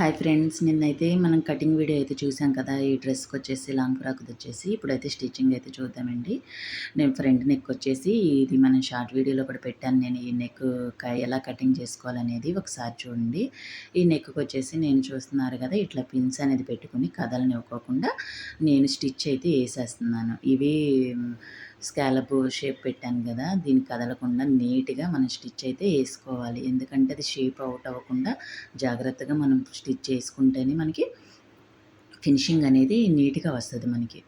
Hi friends నిన్నైతే మనం cutting video అయితే చూసాం కదా ఈ డ్రెస్కి వచ్చేసి లాంగ్ ఫ్రాక్ వచ్చేసి. ఇప్పుడైతే స్టిచ్చింగ్ అయితే చూద్దామండి. నేను ఫ్రంట్ నెక్ వచ్చేసి ఇది మనం షార్ట్ వీడియోలో కూడా పెట్టాను. నేను ఈ నెక్ ఎలా కటింగ్ చేసుకోవాలనేది ఒకసారి చూడండి. ఈ నెక్కి వచ్చేసి నేను చూస్తున్నారు కదా ఇట్లా పిన్స్ అనేది పెట్టుకుని కథలని ఇవ్వకుండా నేను స్టిచ్ అయితే వేసేస్తున్నాను. ఇవి స్కాలప్ షేప్ పెట్టాను కదా దీన్ని కదలకుండా నీట్గా మనం స్టిచ్ అయితే వేసుకోవాలి ఎందుకంటే అది షేప్ అవుట్ అవ్వకుండా జాగ్రత్తగా మనం స్టిచ్ చేసుకుంటేనే మనకి ఫినిషింగ్ అనేది నీట్గా వస్తుంది మనకి.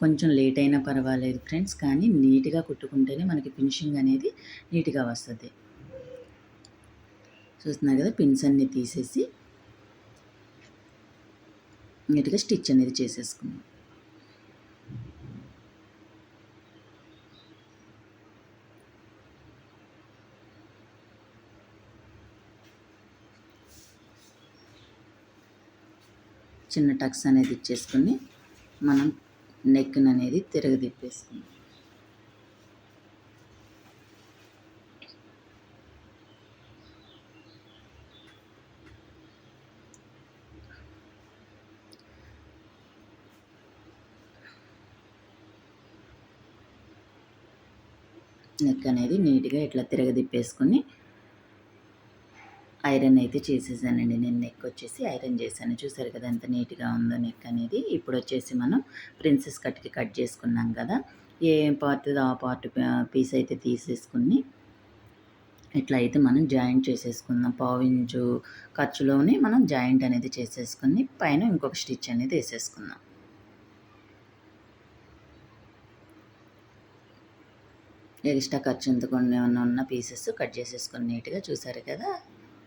కొంచెం లేట్ అయినా పర్వాలేదు ఫ్రెండ్స్ కానీ నీట్గా కుట్టుకుంటేనే మనకి ఫినిషింగ్ అనేది నీట్గా వస్తుంది. చూస్తున్నారు కదా పిన్స్ అన్నీ తీసేసి నీట్గా స్టిచ్ అనేది చేసేసుకున్నాం. చిన్న టక్స్ అనేది ఇచ్చేసుకొని మనం నెక్ అనేది తిరగదిప్పేసుకుందాం నెక్ అనేది నీట్గా ఇట్లా తిరగదిప్పేసుకొని ఐరన్ అయితే చేసేసానండి. నేను నెక్ వచ్చేసి ఐరన్ చేశాను. చూసారు కదా ఎంత నీట్గా ఉందో నెక్ అనేది. ఇప్పుడు వచ్చేసి మనం ప్రిన్సెస్ కట్కి కట్ చేసుకున్నాం కదా. ఏ పార్ట్ ఆ పార్ట్ పీస్ అయితే తీసేసుకుని ఇట్లా అయితే మనం జాయింట్ చేసేసుకుందాం. పావించు ఖర్చులోనే మనం జాయింట్ అనేది చేసేసుకుని పైన ఇంకొక స్టిచ్ అనేది వేసేసుకుందాం. ఎక్స్ట్రా ఖర్చు ఎంత కొన్ని ఉన్న పీసెస్ కట్ చేసేసుకుని నీట్గా చూసారు కదా.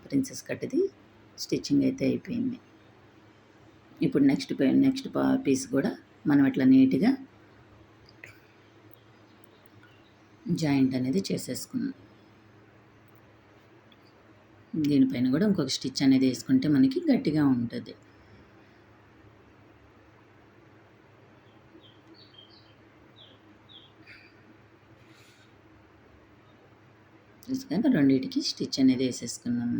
ప్రిన్సెస్ కట్ది స్టిచ్చింగ్ అయితే అయిపోయింది. ఇప్పుడు నెక్స్ట్ నెక్స్ట్ పీస్ కూడా మనం ఇట్లా నీట్గా జాయింట్ అనేది చేసేసుకున్నాం దీనిపైన కూడా ఇంకొక స్టిచ్ అనేది వేసుకుంటే మనకి గట్టిగా ఉంటుంది. కనుక రెండింటికి స్టిచ్ అనేది వేసేసుకున్నాం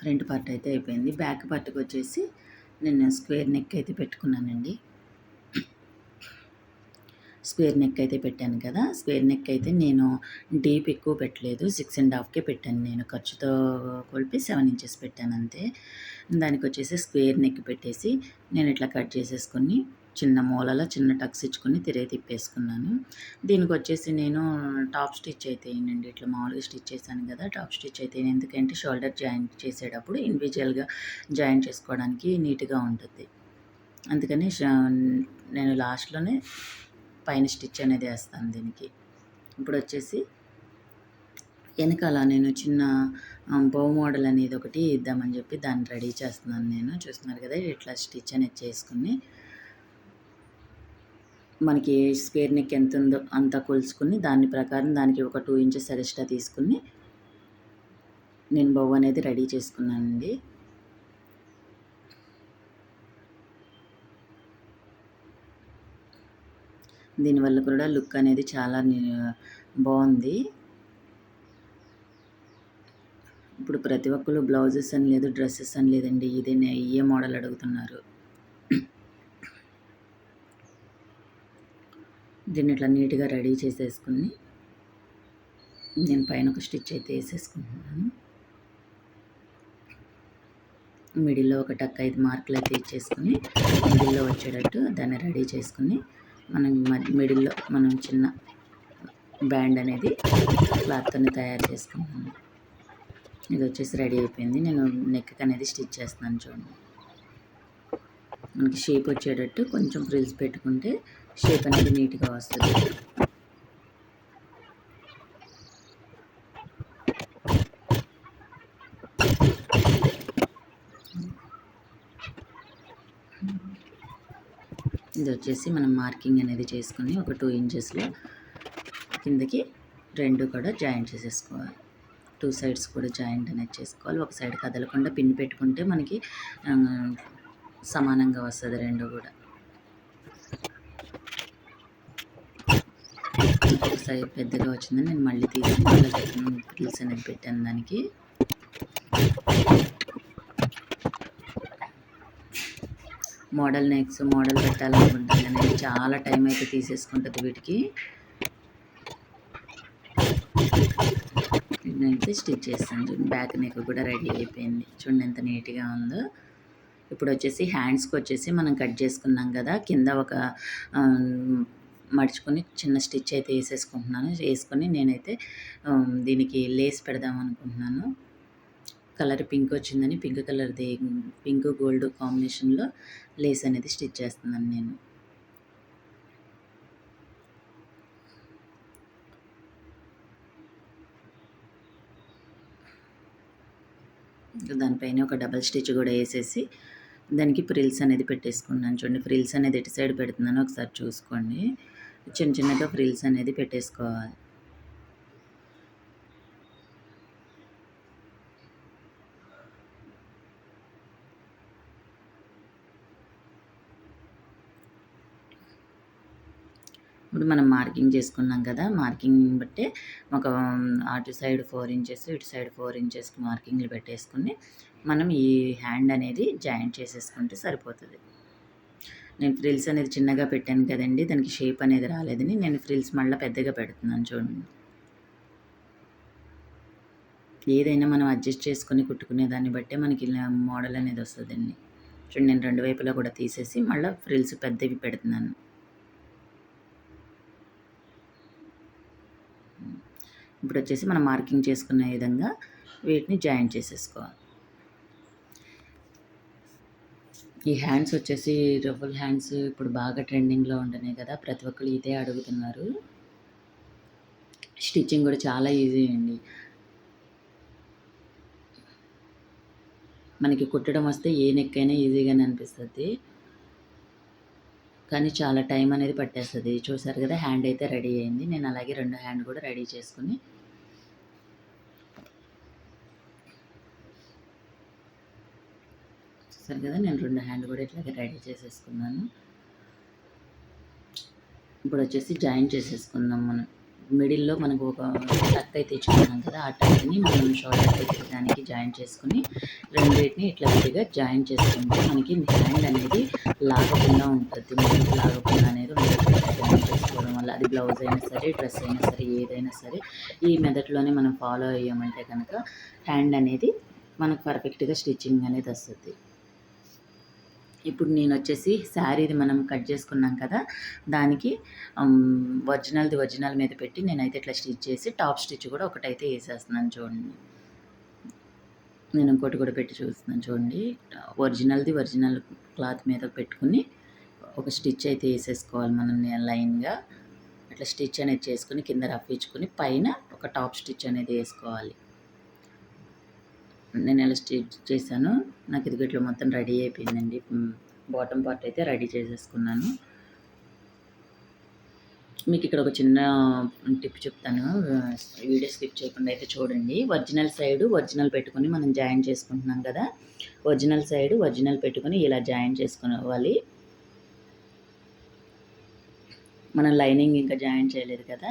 ఫ్రంట్ పార్ట్ అయితే అయిపోయింది. బ్యాక్ పార్ట్కి వచ్చేసి నేను స్క్వేర్ నెక్ అయితే పెట్టుకున్నానండి. స్క్వేర్ నెక్ అయితే పెట్టాను కదా. స్క్వేర్ నెక్ అయితే నేను డీప్ ఎక్కువ పెట్టలేదు. సిక్స్ అండ్ హాఫ్కే పెట్టాను నేను. ఖర్చుతో కొలిపి సెవెన్ ఇంచెస్ పెట్టాను అంతే. దానికి వచ్చేసి స్క్వేర్ నెక్ పెట్టేసి నేను ఇట్లా కట్ చేసేసుకొని చిన్న మూలలో చిన్న టక్స్ ఇచ్చుకొని తిరిగి తిప్పేసుకున్నాను. దీనికి వచ్చేసి నేను టాప్ స్టిచ్ అయితే ఏంటండి ఇట్లా మామూలుగా స్టిచ్ చేశాను కదా టాప్ స్టిచ్ అయితే ఎందుకంటే షోల్డర్ జాయింట్ చేసేటప్పుడు ఇండివిజువల్గా జాయింట్ చేసుకోవడానికి నీట్గా ఉంటుంది. అందుకని నేను లాస్ట్లోనే పైన స్టిచ్ అనేది వేస్తాను దీనికి. ఇప్పుడు వచ్చేసి వెనకాల నేను చిన్న బౌ మోడల్ అనేది ఒకటి ఇద్దామని చెప్పి దాన్ని రెడీ చేస్తున్నాను నేను. చూస్తున్నారు కదా ఇట్లా స్టిచ్ అనేది చేసుకుని మనకి స్క్వేర్ నెక్ ఎంత ఉందో అంత కొలుచుకుని దాని ప్రకారం దానికి ఒక టూ ఇంచెస్ ఎక్స్ట్రా తీసుకుని నేను బొవ్వ అనేది రెడీ చేసుకున్నానండి. దీనివల్ల కూడా లుక్ అనేది చాలా బాగుంది. ఇప్పుడు ప్రతి ఒక్కరు బ్లౌజెస్ అని లేదు డ్రెస్సెస్ అని లేదండి ఇదే ఇయే మోడల్ అడుగుతున్నారు. దీన్ని ఇట్లా నీట్గా రెడీ చేసేసుకుని నేను పైన ఒక స్టిచ్ అయితే వేసేసుకుంటున్నాను. మిడిల్లో ఒక టక్ ఐదు మార్కులు అయితే ఇచ్చేసుకుని మిడిల్లో వచ్చేటట్టు దాన్ని రెడీ చేసుకుని మనం మిడిల్లో మనం చిన్న బ్యాండ్ అనేది క్లాత్తోనే తయారు చేసుకుంటున్నాను. ఇది వచ్చేసి రెడీ అయిపోయింది. నేను నెక్ అనేది స్టిచ్ చేస్తున్నాను చూడండి. మనకి షేప్ వచ్చేటట్టు కొంచెం ఫ్రిల్స్ పెట్టుకుంటే షేప్ అనేది నీట్గా వస్తుంది. ఇది వచ్చేసి మనం మార్కింగ్ అనేది చేసుకుని ఒక టూ ఇంచెస్లో కిందకి రెండు కూడా జాయింట్ చేసేసుకోవాలి. టూ సైడ్స్ కూడా జాయింట్ అనేది చేసుకోవాలి. ఒక సైడ్ కదలకుండా పిన్ పెట్టుకుంటే మనకి సమానంగా వస్తుంది రెండు కూడా. ఒకసారి పెద్దగా వచ్చిందని నేను మళ్ళీ తీసి మళ్ళీ పిల్స్ అనేది పెట్టాను దానికి. మోడల్ నెక్స్ మోడల్ పెట్టాలనుకుంటాను నేను. చాలా టైం అయితే తీసేసుకుంటుంది వీటికి. అయితే స్టిచ్ చేస్తాను. చూడండి బ్యాక్ నెక్ కూడా రెడీ అయిపోయింది. చూడండి ఎంత నీట్గా ఉందో. ఇప్పుడు వచ్చేసి హ్యాండ్స్కి వచ్చేసి మనం కట్ చేసుకున్నాం కదా కింద ఒక మడుచుకొని చిన్న స్టిచ్ అయితే వేసేసుకుంటున్నాను. వేసుకొని నేనైతే దీనికి లేస్ పెడదాం అనుకుంటున్నాను. కలర్ పింక్ వచ్చిందని పింక్ కలర్ది పింక్ గోల్డ్ కాంబినేషన్లో లేస్ అనేది స్టిచ్ చేస్తున్నాను నేను. దానిపైన ఒక డబల్ స్టిచ్ కూడా వేసేసి దానికి ఫ్రిల్స్ అనేది పెట్టేసుకున్నాను చూడండి. ఫ్రిల్స్ అనేది ఎటు సైడ్ పెడుతున్నాను ఒకసారి చూసుకోండి. చిన్న చిన్నగా ఫ్రిల్స్ అనేది పెట్టేసుకోవాలి. ఇప్పుడు మనం మార్కింగ్ చేసుకున్నాం కదా మార్కింగ్ బట్టే ఒక అటు సైడ్ ఫోర్ ఇంచెస్ ఇటు సైడ్ ఫోర్ ఇంచెస్ మార్కింగ్లు పెట్టేసుకుని మనం ఈ హ్యాండ్ అనేది జాయింట్ చేసేసుకుంటే సరిపోతుంది. నేను ఫ్రిల్స్ అనేది చిన్నగా పెట్టాను కదండి దానికి షేప్ అనేది రాలేదని నేను ఫ్రిల్స్ మళ్ళీ పెద్దగా పెడుతున్నాను చూడండి. ఏదైనా మనం అడ్జస్ట్ చేసుకొని కుట్టుకునే దాన్ని బట్టే మనకి మోడల్ అనేది వస్తుందండి. చూడండి నేను రెండు వైపులా కూడా తీసేసి మళ్ళీ ఫ్రిల్స్ పెద్దవి పెడుతున్నాను. ఇప్పుడు వచ్చేసి మనం మార్కింగ్ చేసుకునే విధంగా వీటిని జాయిన్ చేసేసుకోవాలి. ఈ హ్యాండ్స్ వచ్చేసి రఫుల్ హ్యాండ్స్ ఇప్పుడు బాగా ట్రెండింగ్లో ఉంటున్నాయి కదా ప్రతి ఒక్కరు ఇదే అడుగుతున్నారు. స్టిచ్చింగ్ కూడా చాలా ఈజీ అండి. మనకి కుట్టడం వస్తే ఏ నెక్ అయినా ఈజీగానే అనిపిస్తుంది. కానీ చాలా టైం అనేది పట్టేస్తుంది. చూసారు కదా హ్యాండ్ అయితే రెడీ అయింది. నేను అలాగే రెండు హ్యాండ్ కూడా రెడీ చేసుకుని చూసారు కదా నేను రెండు హ్యాండ్ కూడా ఇట్లాగే రెడీ చేసేసుకున్నాను. ఇప్పుడు వచ్చేసి జాయిన్ చేసేసుకుందాం మనం. మిడిల్లో మనకు ఒక టక్ అయితే ఇచ్చుకున్నాం కదా ఆ టక్ని మనం షోల్డర్ దానికి జాయిన్ చేసుకుని రెండింటిని ఇట్లా విడిగా జాయిన్ చేసుకుంటే మనకి హ్యాండ్ అనేది లాగకుండా ఉంటుంది. మనకి లాగకుండా అనేది జాయిన్ చేసుకోవడం వల్ల అది బ్లౌజ్ అయినా సరే డ్రెస్ అయినా సరే ఏదైనా సరే ఈ మెథడ్లోనే మనం ఫాలో అయ్యామంటే కనుక హ్యాండ్ అనేది మనకు పర్ఫెక్ట్గా స్టిచ్చింగ్ అనేది వస్తుంది. ఇప్పుడు నేను వచ్చేసి శారీది మనం కట్ చేసుకున్నాం కదా దానికి ఒరిజినల్ది ఒరిజినల్ మీద పెట్టి నేనైతే ఇట్లా స్టిచ్ చేసి టాప్ స్టిచ్ కూడా ఒకటైతే వేసేస్తున్నాను చూడండి. నేను ఇంకోటి కూడా పెట్టి చూస్తున్నాను చూడండి. ఒరిజినల్ది ఒరిజినల్ క్లాత్ మీద పెట్టుకుని ఒక స్టిచ్ అయితే వేసేసుకోవాలి మనం లైన్గా. అట్లా స్టిచ్ అనేది చేసుకుని కింద రఫ్ పైన ఒక టాప్ స్టిచ్ అనేది వేసుకోవాలి. నేను ఎలా స్టిచ్ చేశాను నాకు ఇది మొత్తం రెడీ అయిపోయిందండి. బాటమ్ పార్ట్ అయితే రెడీ చేసేసుకున్నాను. మీకు ఇక్కడ ఒక చిన్న టిప్ చెప్తాను. వీడియో స్కిప్ చేయకుండా అయితే చూడండి. ఒరిజినల్ సైడ్ ఒరిజినల్ పెట్టుకొని మనం జాయిన్ చేసుకుంటున్నాం కదా. ఒరిజినల్ సైడ్ ఒరిజినల్ పెట్టుకొని ఇలా జాయిన్ చేసుకోవాలి. మనం లైనింగ్ ఇంకా జాయిన్ చేయలేదు కదా.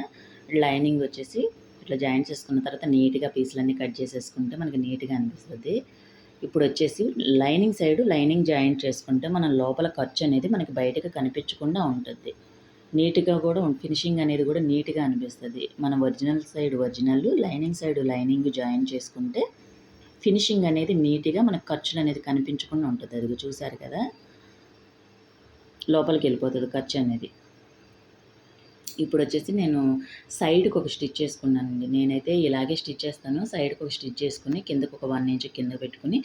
లైనింగ్ వచ్చేసి ఇట్లా జాయిన్ చేసుకున్న తర్వాత నీట్గా పీసులన్నీ కట్ చేసేసుకుంటే మనకి నీట్గా అనిపిస్తుంది. ఇప్పుడు వచ్చేసి లైనింగ్ సైడ్ లైనింగ్ జాయింట్ చేసుకుంటే మన లోపల ఖర్చు అనేది మనకి బయటకు కనిపించకుండా ఉంటుంది. నీట్గా కూడా ఫినిషింగ్ అనేది కూడా నీట్గా అనిపిస్తుంది. మనం original side original lining side lining join చేసుకుంటే ఫినిషింగ్ అనేది నీట్గా మనకు ఖర్చులు అనేది కనిపించకుండా ఉంటుంది. అది చూసారు కదా? లోపలికి వెళ్ళిపోతుంది ఖర్చు అనేది. ఇప్పుడు వచ్చేసి నేను సైడ్కి ఒక స్టిచ్ చేసుకున్నానండి. నేనైతే ఇలాగే స్టిచ్ చేస్తాను. సైడ్కి ఒక స్టిచ్ చేసుకుని కిందకు ఒక వన్ ఇంచ్ కింద పెట్టుకుని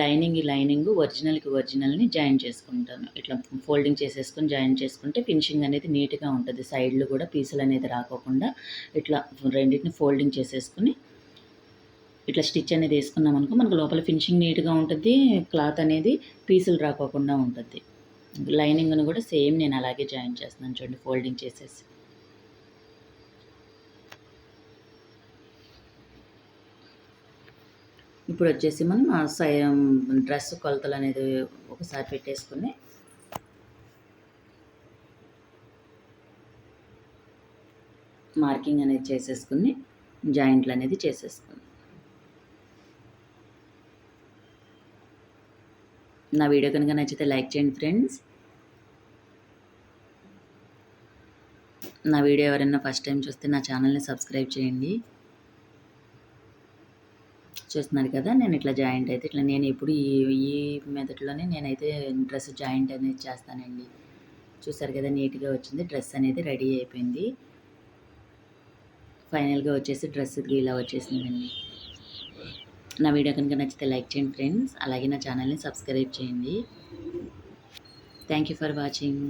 లైనింగ్ లైనింగ్ ఒరిజినల్కి ఒరిజినల్ని జాయిన్ చేసుకుంటాను. ఇట్లా ఫోల్డింగ్ చేసేసుకొని జాయిన్ చేసుకుంటే ఫినిషింగ్ అనేది నీట్గా ఉంటుంది. సైడ్లు కూడా పీసులు అనేది రాకోకుండా ఇట్లా రెండింటిని ఫోల్డింగ్ చేసేసుకుని ఇట్లా స్టిచ్ అనేది వేసుకున్నాం అనుకో మనకు లోపల ఫినిషింగ్ నీట్గా ఉంటుంది. క్లాత్ అనేది పీసులు రాకోకుండా ఉంటుంది. లైనింగ్ను కూడా సేమ్ నేను అలాగే జాయిన్ చేస్తున్నాను చూడండి ఫోల్డింగ్ చేసేసి. ఇప్పుడు వచ్చేసి మనం సై డ్రెస్ కొలతలు అనేది ఒకసారి పెట్టేసుకుని మార్కింగ్ అనేది చేసేసుకుని జాయింట్లు అనేది చేసేసుకుని. నా వీడియో కనుక నచ్చితే లైక్ చేయండి ఫ్రెండ్స్. నా వీడియో ఎవరైనా ఫస్ట్ టైం చూస్తే నా ఛానల్ని సబ్స్క్రైబ్ చేయండి. చూస్తున్నారు కదా నేను ఇట్లా జాయింట్ అయితే ఇట్లా నేను ఎప్పుడు ఈ ఈ మెథడ్లోనే నేనైతే డ్రెస్ జాయింట్ అనేది చేస్తానండి. చూసారు కదా నీట్గా వచ్చింది. డ్రెస్ అనేది రెడీ అయిపోయింది. ఫైనల్గా వచ్చేసి డ్రెస్ ఇలా వచ్చేసిందండి. నా వీడియో కనుక నచ్చితే లైక్ చేయండి ఫ్రెండ్స్. అలాగే నా ఛానల్ని సబ్స్క్రైబ్ చేయండి. Thank you for watching